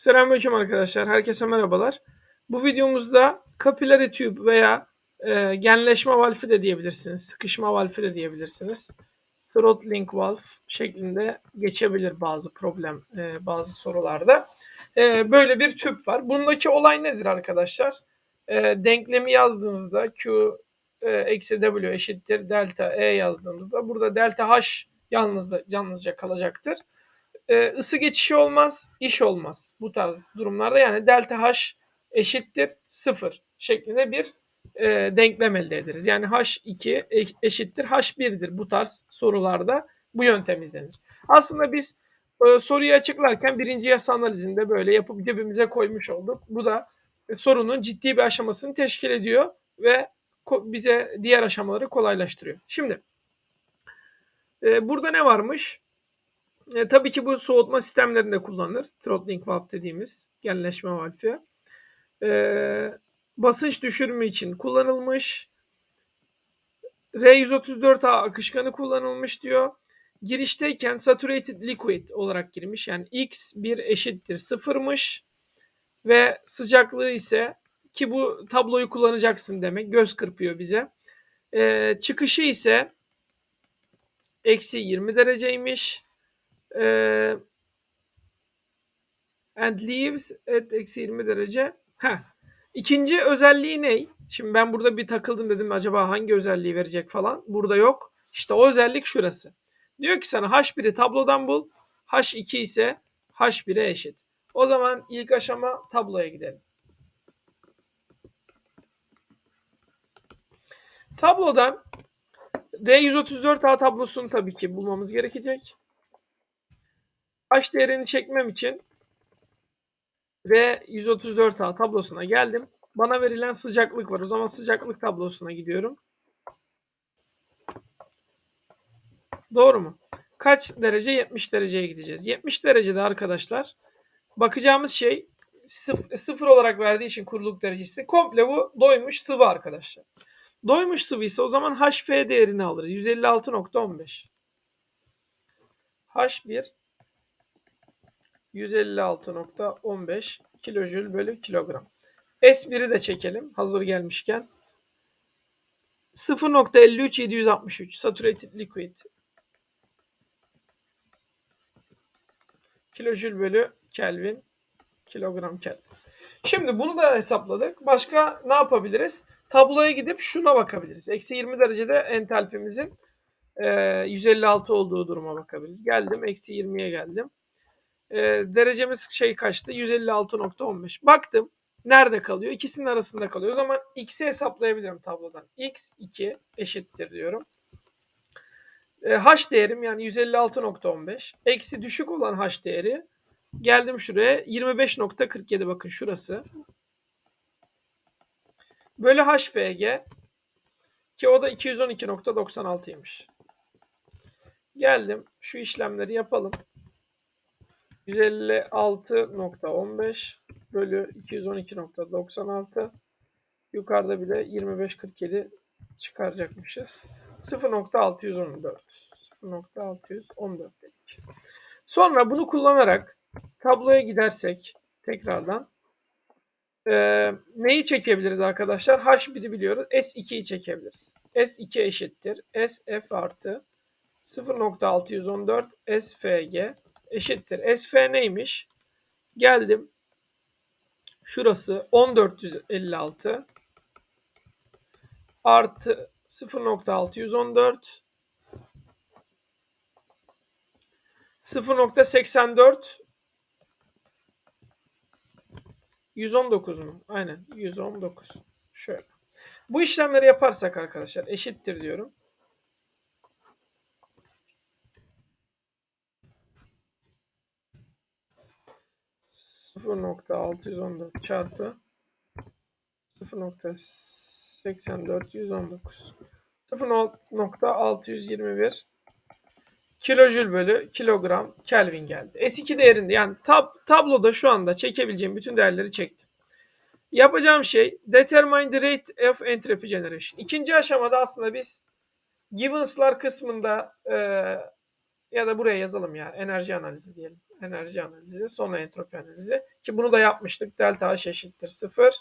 Selamünaleyküm arkadaşlar. Herkese merhabalar. Bu videomuzda capillary tube veya e, genleşme valfi de diyebilirsiniz. Sıkışma valfi de diyebilirsiniz. Throttling valve şeklinde geçebilir bazı problem, e, bazı sorularda. E, böyle bir tüp var. Bundaki olay nedir arkadaşlar? E, denklemi yazdığımızda Q e, eksi W eşittir delta E yazdığımızda burada delta H yalnız, yalnızca kalacaktır e, ısı geçişi olmaz, iş olmaz. Bu tarz durumlarda yani delta H eşittir 0 şeklinde bir e, denklem elde ederiz. Yani H2 eşittir H1'dir bu tarz sorularda bu yöntem izlenir. Aslında biz e, soruyu açıklarken birinci yasa analizinde böyle yapıp cebimize koymuş olduk. Bu da e, sorunun ciddi bir aşamasını teşkil ediyor ve bize diğer aşamaları kolaylaştırıyor. Şimdi e, burada ne varmış? E, tabii ki bu soğutma sistemlerinde kullanılır. Throttling valve dediğimiz genleşme valfi. E, basınç düşürme için kullanılmış. R134A akışkanı kullanılmış diyor. Girişteyken saturated liquid olarak girmiş. Yani X1 eşittir sıfırmış. Ve sıcaklığı ise ki bu tabloyu kullanacaksın demek. Göz kırpıyor bize. E, çıkışı ise eksi 20 dereceymiş. And leaves at eksi 20 derece. Heh. İkinci özelliği ne? Şimdi ben burada bir takıldım dedim acaba hangi özelliği verecek falan. Burada yok. İşte o özellik şurası. Diyor ki sana H1'i tablodan bul. H2 ise H1'e eşit. O zaman ilk aşama tabloya gidelim. Tablodan R134A tablosunu tabii ki bulmamız gerekecek. H değerini çekmem için ve 134A tablosuna geldim. Bana verilen sıcaklık var. O zaman sıcaklık tablosuna gidiyorum. Doğru mu? Kaç derece? 70 dereceye gideceğiz. 70 derecede arkadaşlar bakacağımız şey sıfır olarak verdiği için kuruluk derecesi komple bu doymuş sıvı arkadaşlar. Doymuş sıvı ise o zaman HF değerini alırız. 156.15. H1 156.15 kilojül bölü kilogram. S1'i de çekelim hazır gelmişken. 0.53 763 saturated liquid kilojül bölü Kelvin kilogram Kelvin. Şimdi bunu da hesapladık. Başka ne yapabiliriz? Tabloya gidip şuna bakabiliriz. Eksi 20 derecede entalpimizin e, 156 olduğu duruma bakabiliriz. Geldim. Eksi 20'ye geldim. E, derecemiz şey kaçtı? 156.15. Baktım. Nerede kalıyor? İkisinin arasında kalıyor. O zaman x'i hesaplayabilirim tablodan. x2 eşittir diyorum. E, h değerim yani 156.15. Eksi düşük olan h değeri. Geldim şuraya. 25.47 bakın şurası. Bölü HFG ki o da 212.96'ymış. Geldim. Şu işlemleri yapalım. 156.15 bölü 212.96 yukarıda bile 25.47 çıkaracakmışız. 0.614 0.614 dedik. Sonra bunu kullanarak tabloya gidersek tekrardan e, neyi çekebiliriz arkadaşlar? H1'i biliyoruz. S2'yi çekebiliriz. S2 eşittir. SF artı 0.614 SFG eşittir. SF neymiş? Geldim. Şurası 1456 artı 0.614 0.84 119 mu? Aynen 119. Şöyle. Bu işlemleri yaparsak arkadaşlar eşittir diyorum. 0.614 çarpı 0.84 119 0.621 kilojül bölü kilogram Kelvin geldi. S2 değerinde yani tab tabloda şu anda çekebileceğim bütün değerleri çektim. Yapacağım şey determine the rate of entropy generation. İkinci aşamada aslında biz givens'lar kısmında e, ya da buraya yazalım ya enerji analizi diyelim. Enerji analizi sonra entropi analizi ki bunu da yapmıştık. Delta H eşittir 0.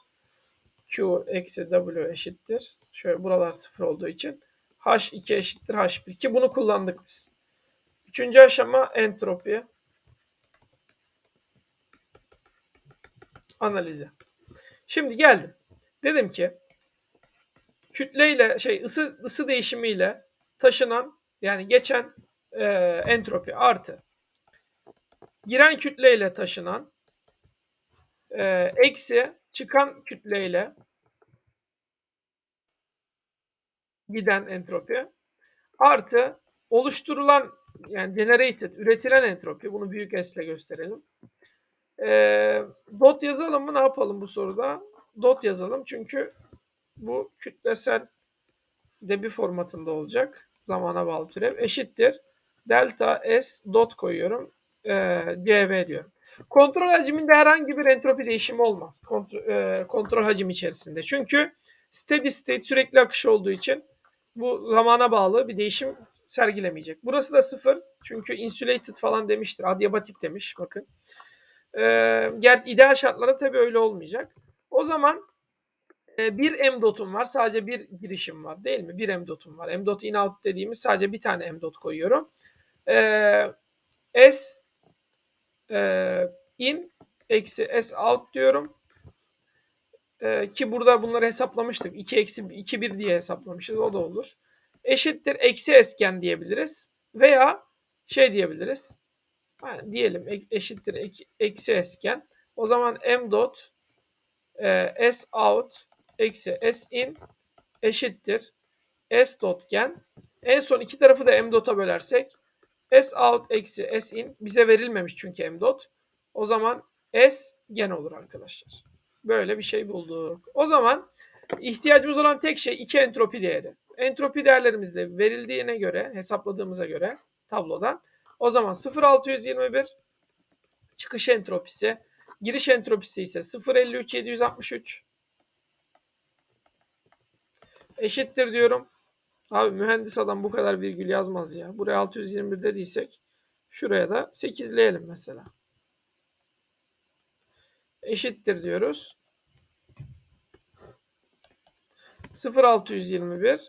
Q eksi W eşittir. Şöyle buralar 0 olduğu için H2 eşittir H1 ki bunu kullandık biz. Üçüncü aşama entropi analizi. Şimdi geldim. Dedim ki kütleyle şey ısı ısı değişimiyle taşınan yani geçen e, entropi artı giren kütleyle taşınan e, eksi çıkan kütleyle giden entropi artı oluşturulan yani generated üretilen entropi bunu büyük S ile gösterelim. E, dot yazalım mı ne yapalım bu soruda? Dot yazalım çünkü bu kütlesel debi formatında olacak. Zamana bağlı türev eşittir. Delta S dot koyuyorum. E, CV diyorum. Kontrol hacminde herhangi bir entropi değişimi olmaz. Kontrol, e, kontrol hacim içerisinde. Çünkü steady state sürekli akış olduğu için bu zamana bağlı bir değişim sergilemeyecek. Burası da sıfır. Çünkü insulated falan demiştir. Adiabatik demiş. Bakın. E, gerçi ideal şartlarda tabii öyle olmayacak. O zaman e, bir M dotum var. Sadece bir girişim var değil mi? Bir M dotum var. M dot in out dediğimiz sadece bir tane M dot koyuyorum. E, S e, in eksi S out diyorum. E, ki burada bunları hesaplamıştık. 2 eksi 2 1 diye hesaplamışız. O da olur. Eşittir eksi esken diyebiliriz. Veya şey diyebiliriz. Yani diyelim eşittir eksi esken. O zaman M dot e, S out eksi S in eşittir S dotgen. En son iki tarafı da M dot'a bölersek S out eksi S in bize verilmemiş çünkü M dot. O zaman S gen olur arkadaşlar. Böyle bir şey bulduk. O zaman ihtiyacımız olan tek şey iki entropi değeri. Entropi değerlerimiz de verildiğine göre, hesapladığımıza göre tablodan. O zaman 0.621 çıkış entropisi, giriş entropisi ise 0.53.763 eşittir diyorum. Abi mühendis adam bu kadar virgül yazmaz ya. Buraya 621 dediysek şuraya da 8'leyelim mesela. Eşittir diyoruz. 0.621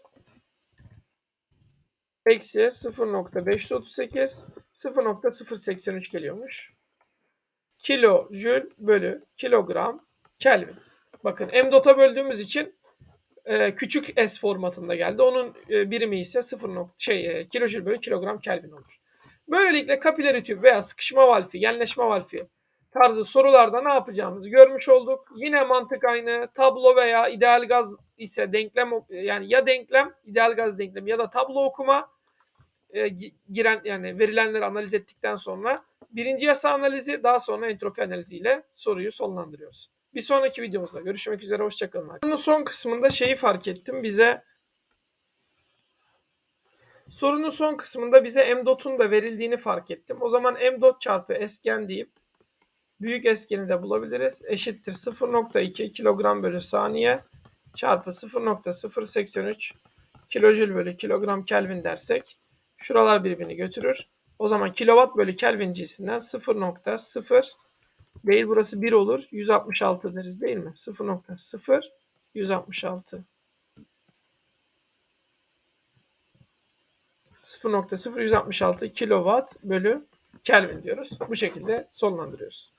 eksi 0.538 0.083 geliyormuş. Kilo jül bölü kilogram kelvin. Bakın m dota böldüğümüz için e, küçük S formatında geldi. Onun e, birimi ise 0. şey e, kilojül bölü kilogram Kelvin olur. Böylelikle kapilleri tüp veya sıkışma valfi, genleşme valfi tarzı sorularda ne yapacağımızı görmüş olduk. Yine mantık aynı. Tablo veya ideal gaz ise denklem yani ya denklem, ideal gaz denklemi ya da tablo okuma e, giren yani verilenleri analiz ettikten sonra birinci yasa analizi daha sonra entropi analiziyle soruyu sonlandırıyoruz. Bir sonraki videomuzda görüşmek üzere. Hoşçakalın. Bunun son kısmında şeyi fark ettim. Bize sorunun son kısmında bize m dot'un da verildiğini fark ettim. O zaman m dot çarpı esgen deyip büyük eskeni de bulabiliriz. Eşittir 0.2 kilogram bölü saniye çarpı 0.083 kilojül bölü kilogram kelvin dersek şuralar birbirini götürür. O zaman kilowatt bölü kelvin cinsinden 0.0 Değil burası 1 olur. 166 deriz değil mi? 0.0 166. 0.0 166 kilowatt bölü Kelvin diyoruz. Bu şekilde sonlandırıyoruz.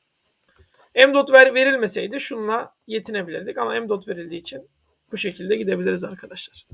M dot ver, verilmeseydi şunla yetinebilirdik ama M dot verildiği için bu şekilde gidebiliriz arkadaşlar.